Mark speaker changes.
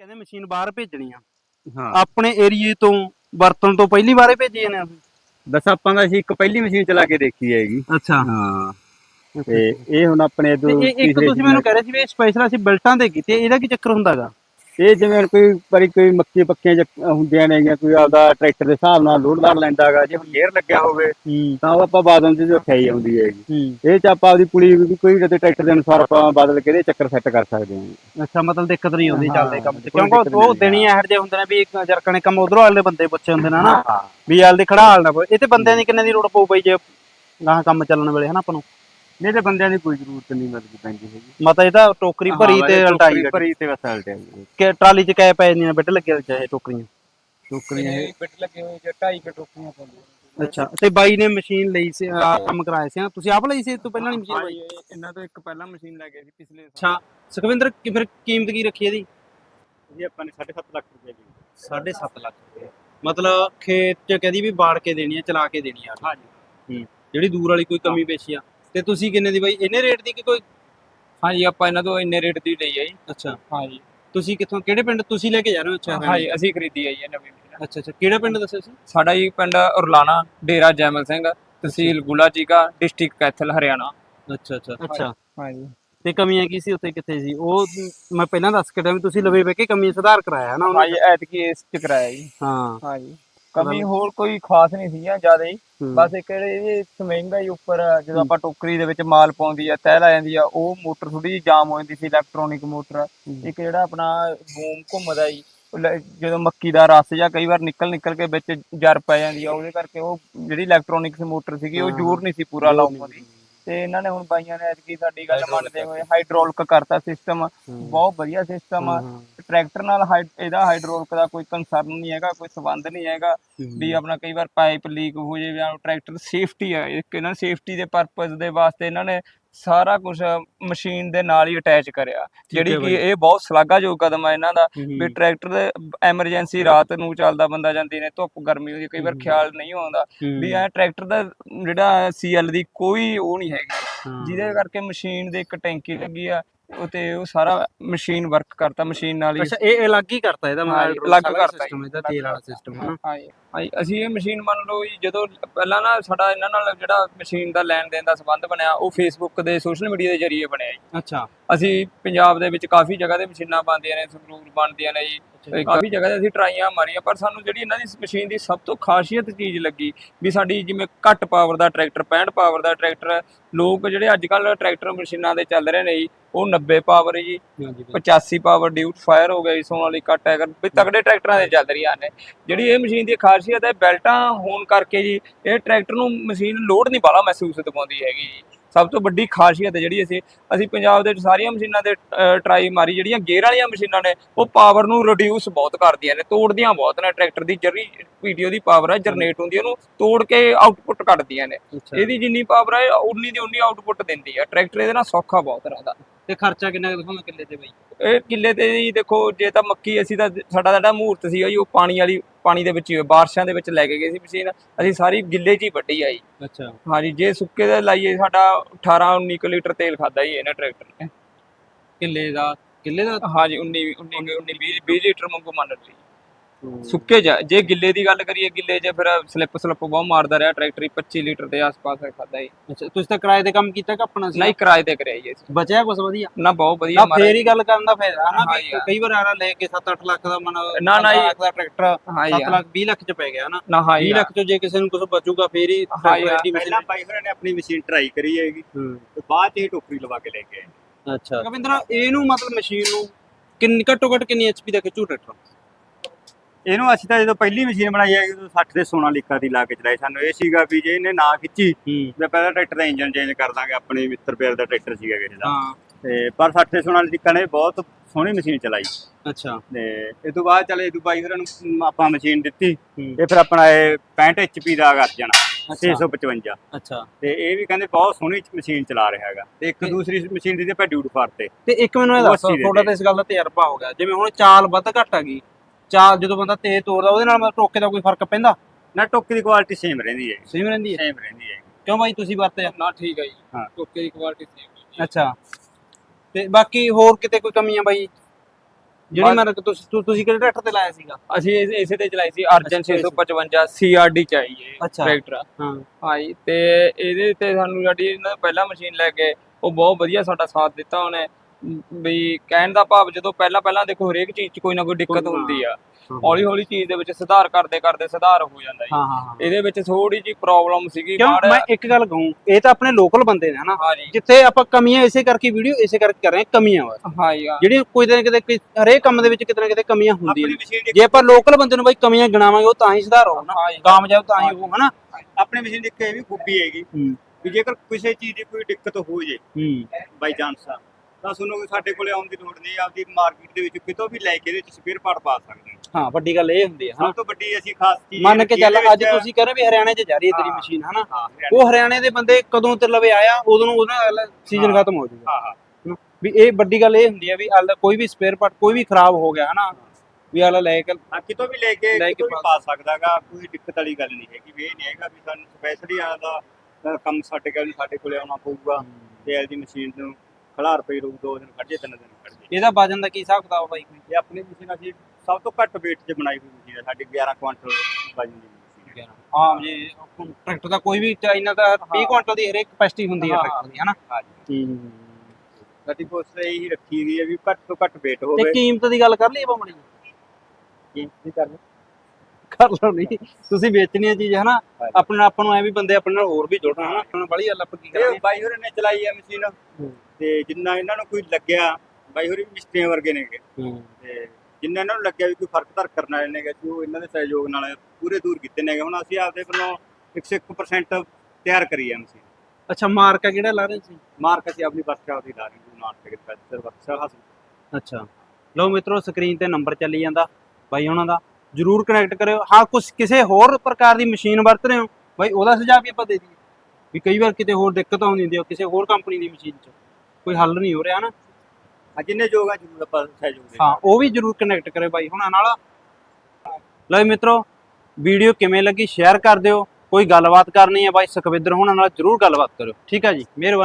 Speaker 1: ਕਹਿੰਦੇ ਮਸ਼ੀਨ ਬਾਹਰ ਭੇਜਣੀ ਆ।
Speaker 2: ਹਾਂ।
Speaker 1: ਆਪਣੇ ਏਰੀਏ ਤੋਂ ਵਰਤਣ ਤੋਂ ਪਹਿਲੀ ਵਾਰੇ ਭੇਜੀ ਨੇ
Speaker 2: ਬਸ ਆਪਾਂ ਦਾ ਅਸੀਂ ਇੱਕ ਪਹਿਲੀ ਮਸ਼ੀਨ ਚਲਾ ਕੇ ਦੇਖੀ ਹੈਗੀ।
Speaker 1: ਅੱਛਾ।
Speaker 2: ਹਾਂ। ਤੇ ਇਹ ਹੁਣ ਆਪਣੇ
Speaker 1: ਇਹ ਇੱਕ ਤੁਸੀਂ ਮੈਨੂੰ ਕਹਿ ਰਹੇ ਸੀ ਵੀ ਸਪੈਸ਼ਲ ਅਸੀਂ ਬਿਲਟਾਂ ਤੇ ਕੀਤੇ ਇਹਦਾ ਕੀ ਚੱਕਰ ਹੁੰਦਾਗਾ?
Speaker 2: ਇਹ ਜਿਵੇਂ ਹੁਣ ਕੋਈ ਵਾਰੀ ਕੋਈ ਮੱਕੀ ਪੱਕੀਆਂ ਚ- ਹੁੰਦੀਆਂ ਨੇ ਜਾਂ ਕੋਈ ਆਪਦਾ ਟਰੈਕਟਰ ਦੇ ਹਿਸਾਬ ਨਾਲ ਲੋਡ ਲਾੜ ਲੈਂਦਾਗਾ ਜੇ ਹੁਣ ਗੇਅਰ ਲੱਗਿਆ ਹੋਵੇ ਤਾਂ ਉਹ ਆਪਾਂ ਬਾਦਲ ਚ ਰੱਖਿਆ ਹੀ ਆਉਂਦੀ ਹੈਗੀ ਇਹ ਚ ਆਪਾਂ ਆਪਦੀ ਪੁਲੀ ਵੀ ਕੋਈ ਕਿਤੇ ਟਰੈਕਟਰ ਦੇ ਅਨੁਸਾਰ ਆਪਾਂ ਬਦਲ ਕੇ ਇਹਦੇ ਚੱਕਰ ਸੈੱਟ ਕਰ ਸਕਦੇ ਹਾਂ
Speaker 1: ਅੱਛਾ ਮਤਲਬ ਦਿੱਕਤ ਨਹੀਂ ਆਉਂਦੀ ਚੱਲਦੇ ਕੰਮ
Speaker 2: ਕੋਈ
Speaker 1: ਕਿਉਂਕਿ ਉਹ ਦਿਨੀ ਇਹੋ ਜਿਹੇ ਹੁੰਦੇ ਨੇ ਵੀ ਇੱਕ ਜਰਕਣੇ ਕੰਮ ਉਧਰੋਂ ਵਾਲੇ ਬੰਦੇ ਪੁੱਛੇ ਹੁੰਦੇ ਨੇ ਹਨਾ? ਵੀ ਆਲ ਦੇ ਖੜਾਲ ਨਾ ਪਵੇ ਇਹ ਤੇ ਬੰਦਿਆਂ ਦੀ ਕਿੰਨੇ ਦੀ ਲੋੜ ਪਊ ਬਈ ਜੇ ਗਾਹਾਂ ਕੰਮ ਚੱਲਣ ਵੇਲੇ ਹਨਾ ਆਪਾਂ ਨੂੰ?
Speaker 2: ਨਹੀਂ ਤੇ ਬੰਦਿਆਂ ਦੀ ਕੋਈ ਜ਼ਰੂਰਤ ਨਹੀਂ ਮਰਦੀ ਪੈਂਦੀ ਹੈਗੀ।
Speaker 1: ਮਤਾ ਇਹ ਤਾਂ ਟੋਕਰੀ ਭਰੀ ਤੇ ਉਲਟਾਈ।
Speaker 2: ਭਰੀ ਤੇ ਬਸ ਉਲਟਾਈ
Speaker 1: ਕਿ ਟਰਾਲੀ 'ਚ ਕੈ ਪੈ ਜਾਂਦੀਆਂ ਬਿੱਟ ਲੱਗੇ ਚਾਹੇ ਟੋਕਰੀਆਂ।
Speaker 2: ਟੋਕਰੀਆਂ ਇਹ
Speaker 3: ਬਿੱਟ ਲੱਗੇ ਹੋਏ ਜਾਂ ਢਾਈ ਕਿ ਟੋਕਰੀਆਂ ਪਾਉਂਦੇ
Speaker 1: ਅੱਛਾ ਤੇ ਬਾਈ ਨੇ ਮਸ਼ੀਨ ਲਈ ਸੀ ਕੰਮ ਕਰਾਇਆ ਸੀ ਤੁਸੀਂ ਆਪ ਲਈ ਸੀ ਤੋਂ ਪਹਿਲਾਂ ਨਹੀਂ ਮਸ਼ੀਨ ਬਾਈ
Speaker 2: ਇਹਨਾਂ ਤੋਂ ਇੱਕ ਪਹਿਲਾਂ ਮਸ਼ੀਨ ਲੈ ਗਏ ਸੀ ਪਿਛਲੇ
Speaker 1: ਅੱਛਾ ਸੁਖਵਿੰਦਰ ਕੀ ਫਿਰ ਕੀਮਤ ਕੀ ਰੱਖੀ ਇਹਦੀ?
Speaker 2: ਜੀ ਆਪਾਂ ਨੇ 7.5 ਲੱਖ ਰੁਪਏ ਦੀ।
Speaker 1: 7.5 ਲੱਖ ਰੁਪਏ। ਮਤਲਬ ਖੇਤ 'ਚ ਕਹਦੀ ਵੀ ਬਾੜ ਕੇ ਦੇਣੀ ਆ ਚਲਾ ਕੇ ਦੇਣੀ ਆ।
Speaker 2: ਹਾਂਜੀ।
Speaker 1: ਜਿਹੜੀ ਦੂਰ ਵਾਲੀ ਕੋਈ ਕਮੀ ਪੇਸ਼ੀ ਆ। ਤੇ ਤੁਸੀਂ ਕਿੰਨੇ ਦੀ ਬਾਈ? ਇੰਨੇ ਰੇਟ ਦੀ ਕਿ ਕੋਈ?
Speaker 3: ਹਾਂਜੀ ਆਪਾਂ ਇਹਨਾਂ ਤੋਂ ਇੰਨੇ ਰੇਟ ਦੀ ਲਈ ਹੈ ਜੀ।
Speaker 1: ਅੱਛਾ।
Speaker 3: ਹਾਂਜੀ।
Speaker 1: ਤੁਸੀਂ ਕਿੱਥੋਂ ਕਿਹੜੇ ਪਿੰਡ ਤੁਸੀਂ ਲੈ ਕੇ ਜਾ ਰਹੇ ਹੋ ਅੱਛਾ?
Speaker 3: ਹਾਂਜੀ ਅਸੀਂ ਖਰੀਦੀ ਹੈ ਜੀ ਇਹ ਨਵੀਂ ਮਸ਼ੀਨ
Speaker 1: ਅੱਛਾ ਅੱਛਾ। ਕਿਹੜਾ ਪਿੰਡ ਦੱਸਿਆ ਸੀ?
Speaker 3: ਸਾਡਾ ਜੀ ਪਿੰਡ ਉਰਲਾਣਾ ਡੇਰਾ ਜੈਮਲ ਸਿੰਘ ਤਹਿਸੀਲ ਗੁਲਾਚੀਕਾ ਡਿਸਟ੍ਰਿਕਟ ਕੈਥਲ ਹਰਿਆਣਾ।
Speaker 1: ਅੱਛਾ ਅੱਛਾ। ਅੱਛਾ।
Speaker 3: ਹਾਂਜੀ।
Speaker 1: ਤੇ ਕਮੀਆਂ ਕੀ ਸੀ ਉੱਥੇ ਕਿੱਥੇ ਸੀ? ਉਹ ਮੈਂ ਪਹਿਲਾਂ ਦੱਸ ਕੇ ਟਾਈਮ ਤੁਸੀਂ ਲਵੇ ਬੈ ਕੇ ਕਮੀ ਸੁਧਾਰ ਕਰਾਇਆ ਨਾ ਉਹਨਾਂ।
Speaker 3: ਹਾਂਜੀ ਐਤਕੀ ਇਸ ਚ ਕਰਾਇਆ ਜੀ।
Speaker 1: ਹਾਂ।
Speaker 3: ਹਾਂਜੀ। ਕਮੀ ਹੋਰ ਕੋਈ ਖਾਸ ਨਹੀਂ ਸੀ ਜ਼ਿਆਦਾ ਹੀ।
Speaker 1: ਹੂੰ।
Speaker 3: ਬਸ ਇੱਕ ਇਹ ਸਮਹਿੰਗਾ ਹੀ ਉੱਪਰ ਜਦੋਂ ਆਪਾਂ ਟੋਕਰੀ ਦੇ ਵਿੱਚ ਮਾਲ ਪਾਉਂਦੀ ਆ ਤਹਿ ਲਾ ਜਾਂਦੀ ਆ ਉਹ ਮੋਟਰ ਥੋੜੀ ਜਿਹੀ ਜਾਮ ਹੋ ਜਾਂਦੀ ਸੀ ਇਲੈਕਟ੍ਰੋਨਿਕ ਮੋਟਰ। ਇੱਕ ਜਿਹੜਾ ਆਪਣਾ ਬੂਮ ਘੁੰਮਦਾ ਲੈ- ਜਦੋਂ ਮੱਕੀ ਦਾ ਰਸ ਜਾਂ ਕਈ ਵਾਰ ਨਿਕਲ ਨਿਕਲ ਕੇ ਵਿੱਚ ਜਰ ਪੈ ਜਾਂਦੀ ਆ ਉਹਦੇ ਕਰਕੇ ਉਹ ਜਿਹੜੀ ਇਲੈਕਟ੍ਰੋਨਿਕਸ ਮੋਟਰ ਸੀਗੀ ਉਹ
Speaker 1: ਹਾਂ।
Speaker 3: ਜ਼ੋਰ ਨਹੀਂ ਸੀ ਪੂਰਾ ਲਾਉਣ ਦੀ ਤੇ ਇਹਨਾਂ ਨੇ ਹੁਣ ਬਾਈਆਂ ਨੇ ਐਤਕੀ ਸਾਡੀ ਗੱਲ ਮੰਨਦੇ ਹੋਏ ਹਾਈਡ੍ਰੋਲਿਕ ਕਰਤਾ ਸਿਸਟਮ ਬਹੁਤ ਵਧੀਆ ਸਿਸਟਮ ਆ। ਟਰੈਕਟਰ ਨਾਲ ਇਹਦਾ ਹਾਈਡ੍ਰੋਲਿਕ ਦਾ ਕੋਈ ਕੰਸਰਨ ਨਹੀਂ ਹੈਗਾ ਕੋਈ ਸਬੰਧ ਨਹੀਂ ਹੈਗਾ ਵੀ ਆਪਣਾ ਕਈ ਵਾਰ ਪਾਈਪ ਲੀਕ ਹੋ ਜਾਵੇ ਜਾਂ ਟਰੈਕਟਰ ਸੇਫਟੀ ਹੈ ਇਹਨਾਂ ਸੇਫਟੀ ਦੇ ਪਰਪਸ ਦੇ ਵਾਸਤੇ ਇਹਨਾਂ ਨੇ ਸਾਰਾ ਕੁਝ ਮਸ਼ੀਨ ਦੇ ਨਾਲ ਹੀ ਅਟੈਚ ਕਰਿਆ। ਜਿਹੜੀ ਕਿ। ਇਹ ਬਹੁਤ ਸ਼ਲਾਘਾਯੋਗ ਕਦਮ ਹੈ ਇਹਨਾਂ ਦਾ ਵੀ ਟਰੈਕਟਰ ਦੇ ਐਮਰਜੈਂਸੀ ਰਾਤ ਨੂੰ ਚੱਲਦਾ ਬੰਦਾ ਜਾਂਦੀ ਨੇ ਧੁੱਪ ਗਰਮੀ ਹੁੰਦੀ ਕਈ ਵਾਰ। ਖਿਆਲ ਨਹੀਂ ਆਉਂਦਾ ਵੀ ਇਹ ਟਰੈਕਟਰ ਦਾ ਜਿਹੜਾ ਸੀਐਲ ਦੀ ਕੋਈ ਉਹ ਨਹੀਂ ਹੈਗੀ। ਜਿਹਦੇ ਕਰਕੇ ਮਸ਼ੀਨ ਦੇ ਇੱਕ ਟੈਂਕੀ ਲੱਗੀ ਆ ਉਹ ਤੇ ਉਹ ਸਾਰਾ ਮਸ਼ੀਨ ਵਰਕ ਕਰਤਾ ਮਸ਼ੀਨ ਨਾਲ ਹੀ
Speaker 1: ਅੱਛਾ ਇਹ ਅਲੱਗ ਹੀ ਕਰਤਾ ਇਹਦਾ
Speaker 3: ਹਾਂ,
Speaker 1: ਮਤਲਬ
Speaker 3: ਅਲੱਗ ਕਰਤਾ
Speaker 1: ਸਿਸਟਮ ਇਹਦਾ ਤੇਲ ਵਾਲਾ ਸਿਸਟਮ ਹੈ
Speaker 3: ਹਾਂਜੀ ਹਾਂਜੀ ਅਸੀਂ ਇਹ ਮਸ਼ੀਨ ਮੰਨ ਲਓ ਜੀ ਜਦੋਂ ਪਹਿਲਾਂ ਨਾ ਸਾਡਾ ਇਹਨਾਂ ਨਾਲ ਜਿਹੜਾ ਮਸ਼ੀਨ ਦਾ ਲੈਣ ਦੇਣ ਦਾ ਸੰਬੰਧ ਬਣਿਆ ਉਹ ਫੇਸਬੁੱਕ ਦੇ ਸੋਸ਼ਲ ਮੀਡੀਆ ਦੇ ਜ਼ਰੀਏ ਬਣਿਆ ਜੀ।
Speaker 1: ਅੱਛਾ।
Speaker 3: ਅਸੀਂ ਪੰਜਾਬ ਦੇ ਵਿੱਚ ਕਾਫੀ ਜਗ੍ਹਾ ਤੇ ਮਸ਼ੀਨਾਂ ਬਣਦੀਆਂ ਨੇ ਸੰਗਰੂਰ ਬਣਦੀਆਂ ਨੇ ਜੀ। ਤੇ ਕਾਫੀ ਜਗ੍ਹਾ ਤੇ ਅਸੀਂ ਟਰਾਈਆਂ ਮਾਰੀਆਂ ਪਰ ਸਾਨੂੰ ਜਿਹੜੀ ਇਹਨਾਂ ਦੀ ਮਸ਼ੀਨ ਦੀ ਸਭ ਤੋਂ ਖਾਸੀਅਤ ਚੀਜ਼ ਲੱਗੀ ਵੀ ਸਾਡੀ ਜਿਵੇਂ ਘੱਟ ਪਾਵਰ ਦਾ ਟਰੈਕਟਰ 65 ਪਾਵਰ ਦਾ ਟਰੈਕਟਰ ਲੋਕ ਜਿਹੜੇ ਅੱਜ ਕੱਲ ਟਰੈਕਟਰ ਮਸ਼ੀਨਾਂ ਦੇ ਚੱਲ ਰਹੇ ਨੇ ਜੀ ਉਹ 90 ਪਾਵਰ ਜੀ
Speaker 1: ਹਾਂਜੀ
Speaker 3: 85 ਪਾਵਰ ਡਿਊਟ ਫਾਇਰ ਹੋ ਗਿਆ ਜੀ ਸੋਨਾਲੀਕਾ ਟਾਈਗਰ ਵੀ ਤਗੜੇ ਟਰੈਕਟਰਾਂ ਦੇ ਚੱਲ ਰਹੀਆਂ ਨੇ। ਜਿਹੜੀ ਇਹ ਮਸ਼ੀਨ ਦੀ ਖਾਸੀਅਤ ਹੈ ਬੈਲਟਾਂ ਹੋਣ ਕਰਕੇ ਜੀ ਇਹ ਟਰੈਕਟਰ ਨੂੰ ਮਸ਼ੀਨ ਲੋਡ ਨਹੀਂ ਬਾਲਾ ਮਹਿਸੂਸ ਦਿਵਾਉਂਦੀ ਹੈਗੀ ਜੀ। ਸਭ ਤੋਂ ਵੱਡੀ ਖਾਸੀਅਤ ਹੈ ਜਿਹੜੀ ਅਸੀਂ ਅਸੀਂ ਪੰਜਾਬ ਦੇ ਸਾਰੀਆਂ ਮਸ਼ੀਨਾਂ ਦੇ ਟਰਾਈ ਮਾਰੀ ਜਿਹੜੀਆਂ ਗੇਅਰ ਵਾਲੀਆਂ ਮਸ਼ੀਨਾਂ ਨੇ ਉਹ ਪਾਵਰ ਨੂੰ ਰਿਡਿਊਸ ਬਹੁਤ ਕਰਦੀਆਂ ਨੇ ਤੋੜਦੀਆਂ ਬਹੁਤ ਨੇ ਟਰੈਕਟਰ ਦੀ ਜਿਹੜੀ ਪੀਟੀਓ ਦੀ ਪਾਵਰ ਹੈ ਜਨਰੇਟ ਹੁੰਦੀ ਉਹਨੂੰ ਤੋੜ ਕੇ ਆਊਟਪੁੱਟ ਕੱਢਦੀਆਂ ਨੇ। ਇਹਦੀ ਜਿੰਨੀ ਪਾਵਰ ਹੈ ਉਨੀ ਦੀ ਉਨੀ ਆਊਟਪੁੱਟ ਦਿੰਦੀ ਹੈ ਟਰੈਕਟਰ ਇਹਦੇ ਨਾਲ ਸੌਖਾ ਬਹੁਤ ਰਹਿੰਦਾ।
Speaker 1: ਤੇ ਖਰਚਾ ਕਿੰਨਾ ਦਿਖਾਉਂਦਾ ਕਿੱਲੇ ਤੇ ਬਾਈ?
Speaker 3: ਇਹ ਕਿੱਲੇ ਤੇ ਜੀ ਦੇਖੋ ਜੇ ਤਾਂ ਮੱਕੀ ਅਸੀਂ ਤਾਂ ਸਾਡਾ ਜਿਹੜਾ ਮਹੂਰਤ ਸੀਗਾ ਜੀ ਉਹ ਪਾਣੀ ਵਾਲੀ ਪਾਣੀ ਦੇ ਵਿੱਚ ਹੀ ਬਾਰਿਸ਼ਾਂ ਦੇ ਵਿੱਚ ਲੈ ਕੇ ਗਏ ਸੀ ਮਸ਼ੀਨ। ਅਸੀਂ ਸਾਰੀ ਗਿੱਲੇ 'ਚ ਹੀ ਵੱਢੀ ਆਈ
Speaker 1: ਅੱਛਾ।
Speaker 3: ਹਾਂਜੀ ਜੇ ਸੁੱਕੇ ਦੇ ਲਾਈਏ ਸਾਡਾ 18 19 ਕੁ ਲੀਟਰ ਤੇਲ ਖਾਦਾ ਜੀ ਇਹਨੇ ਟਰੈਕਟਰ ਨੇ।
Speaker 1: ਕਿੱਲੇ ਦਾ ਕਿੱਲੇ ਦਾ
Speaker 3: ਹਾਂਜੀ 19 19 19 20 20 ਲੀਟਰ ਮੰਗੋ ਮੰਨ ਲਈ ਸੁੱਕੇ ਜਾ ਜੇ ਗਿੱਲੇ ਦੀ ਗੱਲ ਕਰੀਏ ਗਿੱਲੇ 'ਚ ਫਿਰ ਸਲਿੱਪ ਸਲਿੱਪ ਬਹੁਤ ਮਾਰਦਾ ਰਿਹਾ ਟਰੈਕਟਰ ਹੀ 25 ਲੀਟਰ ਦੇ ਆਸ-ਪਾਸ ਖਾਦਾ ਜੀ।
Speaker 1: ਅੱਛਾ ਤੁਸੀਂ ਤਾਂ ਕਿਰਾਏ ਤੇ ਕੰਮ ਕੀਤਾ ਕਿ ਆਪਣਾ ਸੀ
Speaker 3: ਨਹੀਂ ਕਿਰਾਏ ਤੇ ਕਰਿਆ ਜੀ ਅਸੀਂ।
Speaker 1: ਬਚਿਆ ਕੁਛ ਵਧੀਆ?
Speaker 3: ਨਾ ਬਹੁਤ ਵਧੀਆ
Speaker 1: ਨਾ
Speaker 3: ਮਾਰਿਆ
Speaker 1: ਫੇਰ ਹੀ ਗੱਲ ਕਰਨ ਦਾ ਫਾਇਦਾ ਹਨਾ
Speaker 3: ਹਾਂ
Speaker 1: ਵੀ
Speaker 3: ਯਾਰ।
Speaker 1: ਕਈ ਵਾਰ ਆਰਾ ਲੈ ਕੇ 7-8 ਲੱਖ ਦਾ ਮਨ
Speaker 3: ਨਾ, ਨਾ ਜੀ।
Speaker 1: ਲੱਖ ਦਾ ਟਰੈਕਟਰ
Speaker 3: ਹਾਂ
Speaker 1: 7
Speaker 3: ਯਾਰ
Speaker 1: ਲੱਖ 20 ਲੱਖ ਚ ਪੈ ਗਿਆ ਹਨਾ
Speaker 3: ਨਾ? ਹਾਂ
Speaker 1: 20
Speaker 3: ਯਾਰ
Speaker 1: ਲੱਖ ਚੋਂ ਜੇ ਕਿਸੇ ਨੂੰ ਕੁਝ ਬਚੂਗਾ ਫੇਰ ਹੀ
Speaker 3: ਹਾਂ ਯਾਰ,
Speaker 1: ਐਡੀ ਮਸ਼ੀਨ-
Speaker 2: ਪਹਿਲਾਂ ਬਾਈ ਹੋਰਾਂ ਨੇ ਆਪਣੀ ਮਸ਼ੀਨ ਟਰਾਈ ਕਰੀ ਹੈਗੀ। ਤੇ ਬਾਅਦ ਚ ਇਹ ਟੋਕਰੀ ਲਵਾ ਕੇ ਲੈ ਕੇ ਆਏ।
Speaker 1: ਅੱਛਾ। ਕਵਿੰਦਰ ਇਹਨੂੰ ਮਤਲਬ ਮਸ਼ੀਨ ਨੂੰ ਕਿੰਨੀ ਘੱਟੋ ਘੱਟ ਕਿੰਨੀ ਐਚਪੀ ਦਾ ਖਿੱਚੂ ਟਰੈਕਟਰ
Speaker 2: ਇਹਨੂੰ ਅਸੀਂ ਤਾਂ ਜਦੋਂ ਪਹਿਲੀ ਮਸ਼ੀਨ ਬਣਾਈ ਹੈ ਉਦੋਂ 60 ਦੇ ਸੋਨਾਲੀਕਾ ਦੀ ਲਾ ਕੇ ਚਲਾਈ। ਸਾਨੂੰ ਇਹ ਸੀਗਾ ਵੀ ਜੇ ਇਹਨੇ ਨਾ ਖਿੱਚੀ ਤੇ ਪਹਿਲਾਂ ਟਰੈਕਟਰ ਦਾ ਇੰਜਨ ਚੇਂਜ ਕਰ ਦਾਂਗੇ ਆਪਣੇ ਮਿੱਤਰ ਪਿਆਰ ਦਾ ਟਰੈਕਟਰ ਸੀਗਾ ਕਿਸੇ ਦਾ।
Speaker 1: ਹਾਂ।
Speaker 2: ਤੇ ਪਰ 60 ਦੇ ਸੋਨਾਲੀਕਾ ਨੇ ਬਹੁਤ ਸੋਹਣੀ ਮਸ਼ੀਨ ਚਲਾਈ।
Speaker 1: ਅੱਛਾ।
Speaker 2: ਤੇ ਇਹ ਤੋਂ ਬਾਅਦ ਚਲੇ ਇਹ ਬਾਈ ਹੋਰਾਂ ਨੂੰ ਆਪਾਂ ਮਸ਼ੀਨ ਦਿੱਤੀ। ਇਹ ਫਿਰ ਆਪਣਾ ਇਹ 65 HP ਦਾ ਕਰ ਜਾਣਾ 655
Speaker 1: ਅੱਛਾ।
Speaker 2: ਤੇ ਇਹ ਵੀ ਕਹਿੰਦੇ ਬਹੁਤ ਸੋਹਣੀ ਮਸ਼ੀਨ ਚਲਾ ਰਿਹਾ ਹੈਗਾ। ਤੇ ਇੱਕ ਦੂਸਰੀ ਮਸ਼ੀਨ ਦੀ ਤੇ ਆਪਾਂ ਡਿਊਟ ਫਾਰ ਤੇ।
Speaker 1: ਤੇ ਇੱਕ ਮੈਨੂੰ ਇਹ ਦੱਸੋ
Speaker 2: ਦੇ।
Speaker 1: ਤਾਂ ਇਸ ਗੱਲ ਦਾ ਤਜਰਬਾ ਹੋ ਗਿਆ। ਜਿਵੇਂ ਹੁਣ ਚਾਲ ਵੱਧ ਘੱਟ ਆ ਗਈ ਚਾਲ ਜਦੋਂ ਬੰਦਾ ਤੇਜ਼ ਤੋਰਦਾ ਉਹਦੇ ਨਾਲ ਮਤਲਬ ਟੋਕੇ ਦਾ ਕੋਈ ਫ਼ਰਕ ਪੈਂਦਾ?
Speaker 2: ਨਾ ਟੋਕੇ ਦੀ ਕੁਆਲਿਟੀ ਸੇਮ ਰਹਿੰਦੀ ਹੈ
Speaker 1: ਸੇਮ ਰਹਿੰਦੀ ਹੈ?
Speaker 2: ਸੇਮ ਰਹਿੰਦੀ ਹੈ
Speaker 1: ਕਿਉਂ ਬਾਈ ਤੁਸੀਂ ਵਰਤਿਆ
Speaker 3: ਨਾ ਠੀਕ ਹੈ ਜੀ।
Speaker 2: ਹਾਂ।
Speaker 3: ਟੋਕੇ ਦੀ ਕੁਆਲਿਟੀ ਸੇਮ
Speaker 1: ਅੱਛਾ। ਤੇ ਬਾਕੀ ਹੋਰ ਕਿਤੇ ਕੋਈ ਕਮੀਆਂ ਬਾਈ? ਜਿਹੜੀ ਮੈਂ ਤੁਸੀਂ ਤੁਸੀਂ ਕਿਹੜੇ ਟਰੈਕਟਰ ਤੇ ਲਾਇਆ ਸੀਗਾ?
Speaker 3: ਅਸੀਂ ਇਸ- ਤੇ ਚਲਾਈ ਸੀ ਅਰਜਨ
Speaker 1: ਅੱਛਾ,
Speaker 3: 655 ਸੀਆਰਡੀ ਚਾਹੀਏ
Speaker 1: ਅੱਛਾ।
Speaker 3: ਟਰੈਕਟਰ
Speaker 1: ਹਾਂ।
Speaker 3: ਹਾਂਜੀ ਤੇ ਇਹਦੇ ਤੇ ਸਾਨੂੰ ਨੇ ਪਹਿਲਾਂ ਮਸ਼ੀਨ ਲੈ ਕੇ ਉਹ ਬਹੁਤ ਵਧੀਆ ਸਾਡਾ ਸਾਥ ਦਿੱਤਾ ਉਹਨੇ। ਵੀ ਕਹਿਣ ਦਾ ਭਾਵ ਜਦੋਂ ਪਹਿਲਾਂ ਪਹਿਲਾਂ ਦੇਖੋ ਹਰੇਕ ਚੀਜ਼ 'ਚ ਕੋਈ ਨਾ ਕੋਈ ਦਿੱਕਤ ਹੁੰਦੀ ਆ। ਹੌਲੀ ਹੌਲੀ ਚੀਜ਼ ਦੇ ਵਿੱਚ ਸੁਧਾਰ ਕਰਦੇ ਕਰਦੇ ਸੁਧਾਰ ਹੋ ਜਾਂਦਾ ਜੀ।
Speaker 1: ਹਾਂ ਹਾਂ ਹਾਂ।
Speaker 3: ਇਹਦੇ ਵਿੱਚ ਥੋੜੀ ਜੀ ਪ੍ਰੋਬਲਮ ਸੀਗੀ
Speaker 1: ਕਿਉਂ?
Speaker 3: ਮਾੜਾ-
Speaker 1: ਮੈਂ ਇੱਕ ਗੱਲ ਕਹੂੰ ਇਹ ਤਾਂ ਆਪਣੇ ਲੋਕਲ ਬੰਦੇ ਨੇ ਹਨਾ। ਜਿੱਥੇ ਆਪਾਂ ਕਮੀਆਂ ਇਸੇ ਕਰਕੇ ਵੀਡੀਓ ਇਸੇ ਕਰਕੇ ਕਰ ਰਹੇ ਹਾਂ ਕਮੀਆਂ ਵਾ
Speaker 3: ਹਾਂਜੀ ਹਾਂ।
Speaker 1: ਜਿਹੜੀਆਂ ਕੋਈ ਨਾ ਕਿਤੇ ਕੋਈ- ਹਰੇਕ ਕੰਮ ਦੇ ਵਿੱਚ ਕਿਤੇ ਨਾ ਕਿਤੇ ਕਮੀਆਂ ਹੁੰਦੀਆਂ
Speaker 2: ਆਪਣੀ
Speaker 1: ਨੇ।
Speaker 2: ਮਸ਼ੀਨ
Speaker 1: ਜੇ ਆਪਾਂ ਲੋਕਲ ਬੰਦੇ ਨੂੰ ਬਾਈ ਕਮੀਆਂ ਗਿਣਾਵਾਂਗੇ ਉਹ ਤਾਂ ਹੀ ਸੁਧਾਰ ਹੋਊ ਨਾ। ਕਾਮਯਾਬ ਤਾਂ ਹੀ ਹੋਊ ਹਨਾ।
Speaker 2: ਆਪਣੀ ਮਸ਼ੀਨ ਦੀ ਇੱਕ ਇਹ ਵੀ ਖੂਬੀ ਹੈਗੀ
Speaker 1: ਹੂੰ।
Speaker 2: ਵੀ ਜੇਕਰ ਕਿਸੇ ਚੀਜ਼ ਦੀ ਕੋਈ ਦਿੱਕਤ ਹੋ ਜੇ
Speaker 1: ਹੂੰ।
Speaker 2: ਬਾਈ ਚਾਂਸ ਤਾਂ ਤੁਹਾਨੂੰ ਸਾਡੇ ਕੋਲੇ ਆਉਣ ਦੀ ਲੋੜ ਨਹੀਂ ਆਪਦੀ ਮਾਰਕੀਟ ਦੇ ਵਿੱਚ ਕਿਤੋਂ ਵੀ ਲੈ ਕੇ ਇਹਦੇ ਵਿੱਚ ਸਪੇਅਰ ਪਾਰਟ ਪਾ ਸਕਦੇ ਹਾਂ
Speaker 1: ਹਾਂ ਵੱਡੀ ਗੱਲ ਇਹ ਹੁੰਦੀ ਹੈ
Speaker 2: ਸਭ ਤੋਂ ਵੱਡੀ ਅਸੀਂ ਖਾਸ ਚੀਜ਼
Speaker 1: ਮੰਨ ਕੇ ਚੱਲ ਅੱਜ ਤੁਸੀਂ ਕਹ ਰਹੇ ਵੀ ਹਰਿਆਣੇ 'ਚ ਜਾ ਰਹੀ ਹੈ ਤੇਰੀ। ਮਸ਼ੀਨ ਹਨਾ। ਉਹ ਹਰਿਆਣੇ ਦੇ ਬੰਦੇ ਕਦੋਂ ਤੇ ਲਵੇ ਆਇਆ ਉਦੋਂ ਨੂੰ ਉਹਦਾ ਸੀਜ਼ਨ। ਖਤਮ ਹੋ ਜਾਊਗਾ
Speaker 2: ਹਾਂ ਹਾਂ
Speaker 1: ਵੀ ਇਹ ਵੱਡੀ ਗੱਲ ਇਹ ਹੁੰਦੀ ਹੈ ਵੀ ਕੋਈ ਵੀ ਸਪੇਅਰ ਪਾਰਟ ਕੋਈ ਵੀ ਖਰਾਬ ਹੋ ਗਿਆ ਹਨਾ ਵੀ ਹਾਲ ਲੈ ਕੇ
Speaker 2: ਕਿਤੋਂ ਵੀ ਲੈ ਕੇ
Speaker 1: ਲੈ ਕੇ
Speaker 2: ਕਿਤੋਂ ਵੀ
Speaker 1: ਪਾ
Speaker 2: ਸਕਦਾਗਾ ਕੋਈ ਦਿੱਕਤ ਵਾਲੀ ਗੱਲ ਨਹੀਂ ਹੈਗੀ ਵੀ ਇਹ ਨਹੀਂ ਹੈਗਾ ਵੀ ਸਾਨੂੰ ਸਪੈਸ਼ਲੀ ਆਦਾ ਕੰਮ ਸਾਡੇ ਕੋਲ ਸਾਡੇ ਕੋਲੇ ਆਉਣਾ ਪਊਗਾ ਤੇ ਐਲ ਦੀ ਮਸ਼ੀਨ ਨੂੰ ਖਲਾਰ ਪਈ ਰਹੂ ਦੋ ਦਿਨ ਕੱਢ ਜੇ ਤਿੰਨ ਦਿਨ ਕੱਢ। ਜੇ
Speaker 1: ਇਹਦਾ ਵਜਨ ਦਾ ਕੀ ਹਿਸਾਬ ਕਿਤਾਬ ਬਾਈ ਕੋਈ?
Speaker 2: ਇਹ ਆਪਣੀ ਮਸ਼ੀਨ ਅਸੀਂ ਸਭ ਤੋਂ ਘੱਟ weight 'ਚ ਬਣਾਈ ਹੋਈ ਮਸ਼ੀਨ ਹੈ ਸਾਡੀ 11 ਕੁਆਂਟਲ ਵਜਨ ਦੀ ਮਸ਼ੀਨ ਹੈ
Speaker 1: ਆਮ ਜੀ ਟਰੈਕਟਰ ਦਾ ਕੋਈ ਵੀ ਚਾਈਨਾ ਦਾ 20 ਕੁਇੰਟਲ ਦੀ ਹਰੇਕ ਕਪੈਸਿਟੀ ਹੁੰਦੀ ਹੈ
Speaker 3: ਹਾਂ।
Speaker 1: ਟਰੈਕਟਰ ਦੀ ਹਨਾ?
Speaker 2: ਹਾਂਜੀ। ਸਾਡੀ ਕੋਸ਼ਿਸ਼ ਇਹੀ ਰੱਖੀ ਗਈ ਹੈ ਵੀ ਘੱਟ ਤੋਂ ਘੱਟ weight
Speaker 1: ਤੇ
Speaker 2: ਹੋਵੇ।
Speaker 1: ਕੀਮਤ ਦੀ ਗੱਲ ਕਰ ਲਈਏ ਬਮੜੀ
Speaker 2: ਕੀ ਕਰਨਾ।
Speaker 1: ਕਰ ਲਓ ਨਹੀਂ। ਤੁਸੀਂ ਵੇਚਣੀ ਹੈ ਚੀਜ਼ ਹਨਾ। ਆਪਣੇ ਆਪਾਂ ਨੂੰ ਐ ਵੀ ਬੰਦੇ ਆਪਣੇ ਨਾਲ ਹੋਰ ਵੀ ਜੁੜਨਾ ਹਨਾ ਹੁਣ ਬੜੀ ਗੱਲ ਆਪਾਂ ਕੀ ਕਰਾਂਗੇ?
Speaker 2: ਬਾਈ ਹੋਰਾਂ ਨੇ ਚਲਾਈ ਹੈ ਮਸ਼ੀਨ। ਤੇ ਜਿੰਨਾ ਇਹਨਾਂ ਨੂੰ ਕੋਈ ਲੱਗਿਆ ਬਾਈ ਹੋਰੀ ਮਿਸਤਰੀਆਂ ਵਰਗੇ ਨੇਗੇ। ਤੇ ਜਿੰਨਾ ਇਹਨਾਂ ਨੂੰ ਲੱਗਿਆ ਵੀ ਕੋਈ ਫ਼ਰਕ ਧਰ ਕਰਨ ਵਾਲੇ ਨੇਗੇ ਉਹ ਇਹਨਾਂ ਦੇ ਸਹਿਯੋਗ ਨਾਲ ਪੂਰੇ ਦੂਰ ਕੀਤੇ ਨੇਗੇ ਹੁਣ ਅਸੀਂ ਆਪਦੇ ਵੱਲੋਂ 101% ਤਿਆਰ ਕਰੀ ਹੈ ਮਸ਼ੀਨ।
Speaker 1: ਅੱਛਾ ਮਾਰਕਾ ਕਿਹੜਾ ਲਾ ਰਹੇ ਸੀ?
Speaker 2: ਮਾਰਕ ਅਸੀਂ ਆਪਣੀ ਵਰਕਸ਼ਾਪ ਦੀ ਲਾ ਰਹੇ ਹਾਂ ਨਾਟ ਤੇ ਪੈਸਰ ਵਰਕਸ਼ਾਪ ਹਾਸਲ।
Speaker 1: ਅੱਛਾ। ਲਓ ਮਿੱਤਰੋ ਸਕਰੀਨ ਤੇ ਨੰਬਰ ਚੱਲੀ ਜਾਂਦਾ ਬਾਈ ਉਹਨਾਂ ਦਾ। ਜਰੂਰ ਕਨੈਕਟ ਕਰਿਓ। ਹਾਂ ਕੁਝ ਕਿਸੇ ਹੋਰ ਪ੍ਰਕਾਰ ਦੀ ਮਸ਼ੀਨ ਵਰਤ ਰਹੇ ਹੋ? ਬਾਈ ਉਹਦਾ ਸੁਝਾਅ ਵੀ ਆਪਾਂ ਦੇ ਦਈਏ। ਵੀ ਕਈ ਵਾਰ ਕਿਤੇ ਹੋਰ ਦਿੱਕਤ ਆਉਂਦੀ ਹੁੰਦੀ ਹੈ ਕਿਸੇ ਹੋਰ ਕੰਪਨੀ ਦੀ ਮਸ਼ੀਨ 'ਚ। ਕੋਈ ਹੱਲ ਨਹੀਂ ਹੋ ਰਿਹਾ ਨਾ
Speaker 2: ਆ ਜਿੰਨੇ ਆ ਜ਼ਰੂਰ ਆਪਾਂ ਸਹਿਯੋਗ ਦੇ
Speaker 1: ਹਾਂ ਉਹ ਵੀ ਜਰੂਰ ਕਨੈਕਟ ਕਰਿਓ ਬਾਈ ਹੁਣਾਂ ਨਾਲ। ਲਓ ਮਿੱਤਰੋ ਵੀਡੀਓ ਕਿਵੇਂ ਲੱਗੀ ਸ਼ੇਅਰ ਕਰ ਦਿਓ। ਕੋਈ ਗੱਲਬਾਤ ਕਰਨੀ ਹੈ ਬਾਈ ਸੁਖਵਿੰਦਰ ਹੁਣਾਂ ਨਾਲ ਜਰੂਰ ਗੱਲਬਾਤ ਕਰਿਓ। ਠੀਕ ਹੈ ਜੀ ਮਿਹਰਬਾਨੀ।